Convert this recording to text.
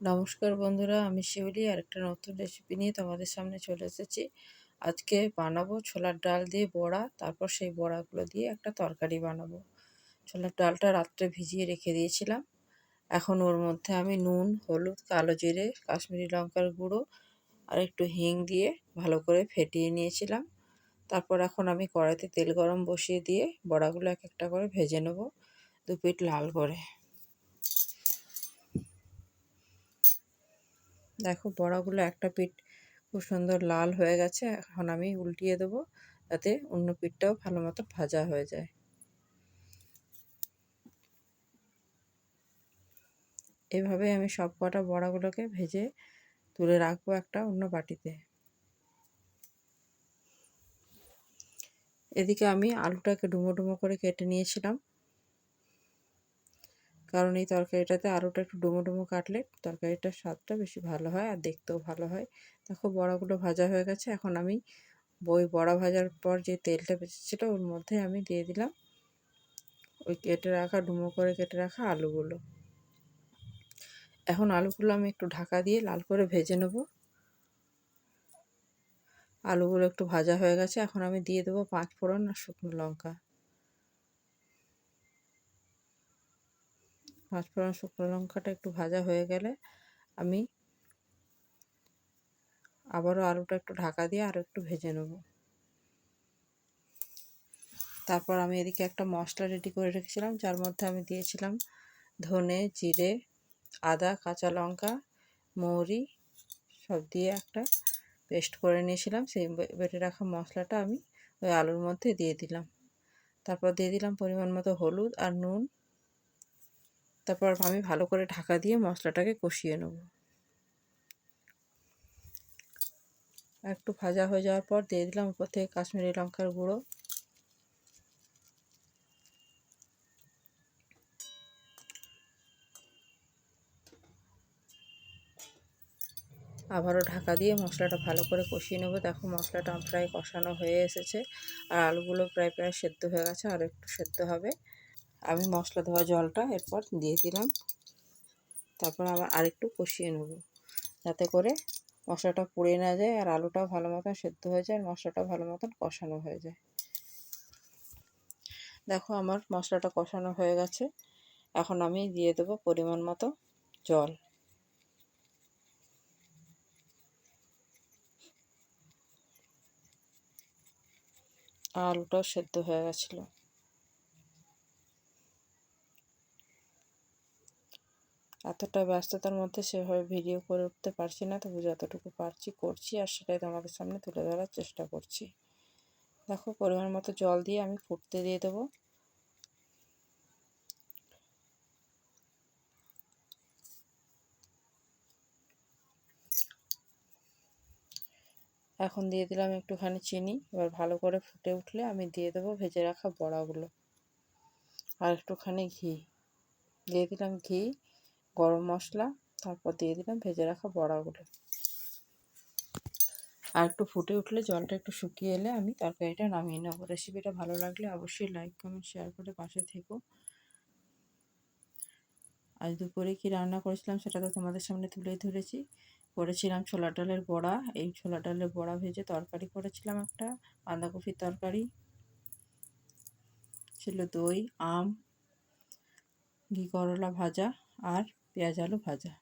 নমস্কার বন্ধুরা, আমি শিউলি আর একটা নতুন রেসিপি নিয়ে তোমাদের সামনে চলে এসেছি। আজকে বানাবো ছোলার ডাল দিয়ে বড়া, তারপর সেই বড়াগুলো দিয়ে একটা তরকারি বানাবো। ছোলার ডালটা রাত্রে ভিজিয়ে রেখে দিয়েছিলাম। এখন ওর মধ্যে আমি নুন, হলুদ, কালো জিরে, কাশ্মীরি লঙ্কার গুঁড়ো আর একটু হিং দিয়ে ভালো করে ফেটিয়ে নিয়েছিলাম। তারপর এখন আমি কড়াইতে তেল গরম বসিয়ে দিয়ে বড়াগুলো এক একটা করে ভেজে নেব, দু পিঠ লাল করে। দেখো বড়াগুলো একটা পিঠ খুব সুন্দর লাল হয়ে গেছে, এখন আমি উল্টিয়ে দেবো যাতে অন্য পিঠটাও ভালো মতো ভাজা হয়ে যায়। এভাবে আমি সব কটা বড়াগুলোকে ভেজে তুলে রাখব একটা অন্য বাটিতে। এদিকে আমি আলুটাকে ডুমো ডুমো করে কেটে নিয়েছিলাম। কারণ এই তরকারিটাতে আলুটা একটু ডুমো ডুমো কাটলে তরকারিটার স্বাদটা বেশি ভালো হয় আর দেখতেও ভালো হয়। দেখো বড়াগুলো ভাজা হয়ে গেছে, এখন আমি বই বড়া ভাজার পর যে তেলটা বেঁচেছিলো ওর মধ্যে আমি দিয়ে দিলাম ওই কেটে রাখা, ডুমো করে কেটে রাখা আলুগুলো। এখন আলুগুলো আমি একটু ঢাকা দিয়ে লাল করে ভেজে নেব। আলুগুলো একটু ভাজা হয়ে গেছে, এখন আমি দিয়ে দেবো পাঁচ ফোড়ন আর শুকনো লঙ্কা। পাঁচফোড়ন, শুকনো লঙ্কাটা একটু ভাজা হয়ে গেলে আমি আবারও আলুটা একটু ঢাকা দিয়ে আরও একটু ভেজে নেব। তারপর আমি এদিকে একটা মশলা রেডি করে রেখেছিলাম, যার মধ্যে আমি দিয়েছিলাম ধনে, জিরে, আদা, কাঁচা লঙ্কা, মৌরি সব দিয়ে একটা পেস্ট করে নিয়েছিলাম। সেই বেটে রাখা মশলাটা আমি ওই আলুর মধ্যে দিয়ে দিলাম। তারপর দিয়ে দিলাম পরিমাণ মতো হলুদ আর নুন। তারপর আমি ভালো করে ঢাকা দিয়ে মশলাটাকে কষিয়ে নেব। একটু ভাজা হয়ে যাওয়ার পর দিয়ে দিলাম উপর থেকে কাশ্মীরি লঙ্কার গুঁড়ো। আবারও ঢাকা দিয়ে মশলাটা ভালো করে কষিয়ে নেব। দেখো মশলাটা প্রায় কষানো হয়ে এসেছে। আর আলুগুলো প্রায় প্রায় সেদ্ধ হয়ে গেছে আর একটু সেদ্ধ হবে। আমি মশলা ধোয়া জলটা এরপর দিয়ে দিলাম। তারপর আবার আরেকটু কষিয়ে নেব। যাতে করে মশলাটা পুড়ে না যায় আর আলুটাও ভালো মতন সেদ্ধ হয়ে যায় আর মশলাটা ভালো মতন কষানো হয়ে যায়। দেখো আমার মশলাটা কষানো হয়ে গেছে। এখন আমি দিয়ে দেবো পরিমাণ মতো জল। আলুটাও সেদ্ধ হয়ে গেছিল। এতটা ব্যস্ততার মধ্যে সেভাবে ভিডিও করে উঠতে পারছি না। তবু যতটুকু পারছি করছি আর সেটাই তোমাদের সামনে তুলে ধরার চেষ্টা করছি। দেখো, পরিমাণ মতো জল দিয়ে আমি ফুটতে দিয়ে দেবো। এখন দিয়ে দিলাম একটুখানি চিনি। এবার ভালো করে ফুটে উঠলে আমি দিয়ে দেবো ভেজে রাখা বড়াগুলো। আর একটুখানি ঘি। দিয়ে দিলাম ঘি। গরম মশলা, তারপর দিয়ে দিলাম ভেজে রাখা বড়াগুলো। আর একটু ফুটে উঠলে জলটা একটু শুকিয়ে এলে আমি তরকারিটা নামিয়ে নেব। রেসিপিটা ভালো লাগলে অবশ্যই লাইক কমেন্ট শেয়ার করে পাশে থেকো। আজ দুপুরে কি রান্না করেছিলাম সেটা তো তোমাদের সামনে তুলেই ধরেছি। করেছিলাম ছোলা ডালের বড়া। এই ছোলা ডালের বড়া ভেজে তরকারি করেছিলাম একটা, বাঁধাকপির তরকারি। ছিল দই, আম ঘি করলা ভাজা আর পেঁয়াজ আলু ভাজা।